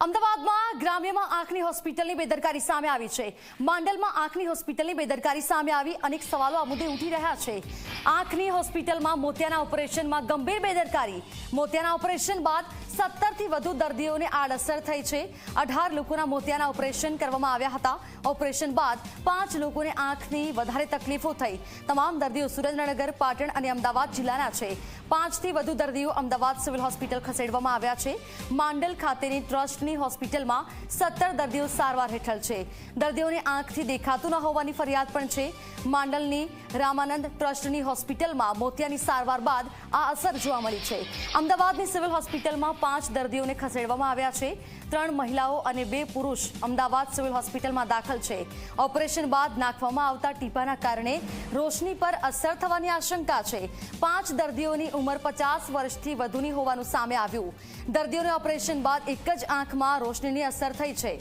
અમદાવાદમાં ગ્રામ્યમાં આંખની હોસ્પિટલની બેદરકારી સામે આવી છે. માંડલમાં આંખની હોસ્પિટલની બેદરકારી સામે આવી. અનેક સવાલો આ મુદ્દે ઉઠી રહ્યા છે. આંખની હોસ્પિટલમાં મોતિયાના ઓપરેશનમાં ગંભીર બેદરકારી. મોતિયાના ઓપરેશન બાદ સત્તરથી વધુ દર્દીઓને આડઅસર થઈ છે. અઢાર લોકોના મોતિયાના ઓપરેશન કરવામાં આવ્યા હતા. ઓપરેશન બાદ પાંચ લોકોને આંખની વધારે તકલીફો થઈ. તમામ દર્દીઓ સુરેન્દ્રનગર, પાટણ અને અમદાવાદ જિલ્લાના છે. પાંચથી વધુ દર્દીઓ અમદાવાદ સિવિલ હોસ્પિટલ ખસેડવામાં આવ્યા છે. માંડલ ખાતેની ટ્રસ્ટની હોસ્પિટલમાં સત્તર દર્દીઓ સારવાર હેઠળ છે. દર્દીઓને આંખથી દેખાતું ન હોવાની ફરિયાદ પણ છે. માંડલની રામાનંદ ટ્રસ્ટની હોસ્પિટલમાં મોતિયાની સારવાર બાદ આ અસર જોવા મળી છે. અમદાવાદની સિવિલ હોસ્પિટલમાં પાંચ દર્દીઓને ખસેડવામાં આવ્યા છે. ત્રણ મહિલાઓ અને બે પુરુષ અમદાવાદ સિવિલ હોસ્પિટલમાં દાખલ છે. ઓપરેશન બાદ નાખવામાં આવતા ટીપાના કારણે રોશની પર અસર થવાની આશંકા છે. પાંચ દર્દીઓની ઉંમર પચાસ વર્ષથી વધુની હોવાનું સામે આવ્યું. દર્દીઓને ઓપરેશન બાદ એક જ આંખમાં રોશનીની અસર થઈ છે.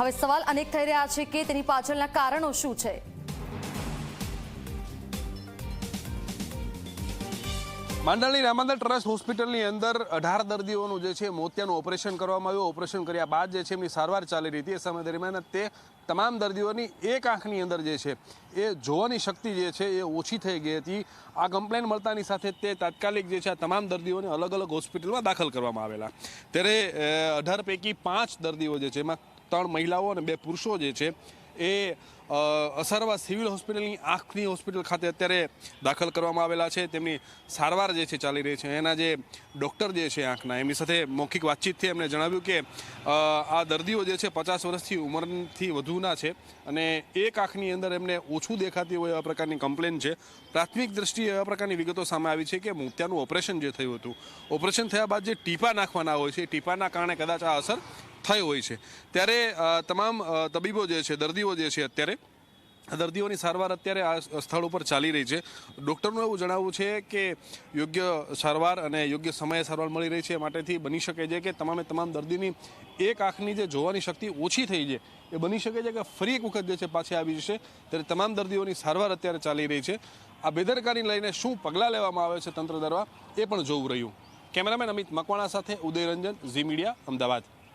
હવે સવાલ અનેક થઈ રહ્યા છે કે તેની પાછળના કારણો શું છે? માંડલની રામાનંદ ટ્રસ્ટ હોસ્પિટલની અંદર અઢાર દર્દીઓનું જે છે મોતિયાનું ઓપરેશન કરવામાં આવ્યું. ઓપરેશન કર્યા બાદ જે છે એમની સારવાર ચાલી રહી હતી. એ સમય દરમિયાન તે તમામ દર્દીઓની એક આંખની અંદર જે છે એ જોવાની શક્તિ જે છે એ ઓછી થઈ ગઈ હતી. આ કમ્પ્લેન મળતાની સાથે તે તાત્કાલિક જે છે આ તમામ દર્દીઓને અલગ અલગ હોસ્પિટલમાં દાખલ કરવામાં આવેલા. ત્યારે અઢાર પૈકી પાંચ દર્દીઓ જે છે એમાં ત્રણ મહિલાઓ અને બે પુરુષો જે છે, એ અસરવા સિવિલ હોસ્પિટલની આંખની હોસ્પિટલ ખાતે અત્યારે દાખલ કરવામાં આવેલા છે. તેમની સારવાર જે છે ચાલી રહી છે. એના જે ડૉક્ટર જે છે આંખના, એમની સાથે મૌખિક વાતચીતથી એમણે જણાવ્યું કે આ દર્દીઓ જે છે પચાસ વર્ષથી ઉંમરથી વધુના છે અને એક આંખની અંદર એમને ઓછું દેખાતી હોય એવા પ્રકારની કમ્પ્લેન છે. પ્રાથમિક દ્રષ્ટિએ એવા પ્રકારની વિગતો સામે આવી છે કે મોતિયાનું ઓપરેશન જે થયું હતું, ઓપરેશન થયા બાદ જે ટીપા નાખવાના હોય છે, એ ટીપાના કારણે કદાચ આ અસર થઈ હોય છે. ત્યારે તમામ તબીબો જે છે, દર્દીઓ જે છે અત્યારે દર્દીઓની સારવાર અત્યારે આ સ્થળ ઉપર ચાલી રહી છે. ડૉક્ટરનું એવું જણાવવું છે કે, યોગ્ય સારવાર અને યોગ્ય સમયે સારવાર મળી રહી છે એ માટેથી બની શકે છે કે તમામે તમામ દર્દીની એક આંખની જે જોવાની શક્તિ ઓછી થઈ છે, એ બની શકે છે કે ફરી એક વખત જે છે પાછી આવી જશે. ત્યારે તમામ દર્દીઓની સારવાર અત્યારે ચાલી રહી છે. આ બેદરકારી લઈને શું પગલાં લેવામાં આવે છે તંત્ર દ્વારા, એ પણ જોવું રહ્યું. કેમેરામેન અમિત મકવાણા સાથે ઉદય રંજન ઝી મીડિયા, અમદાવાદ.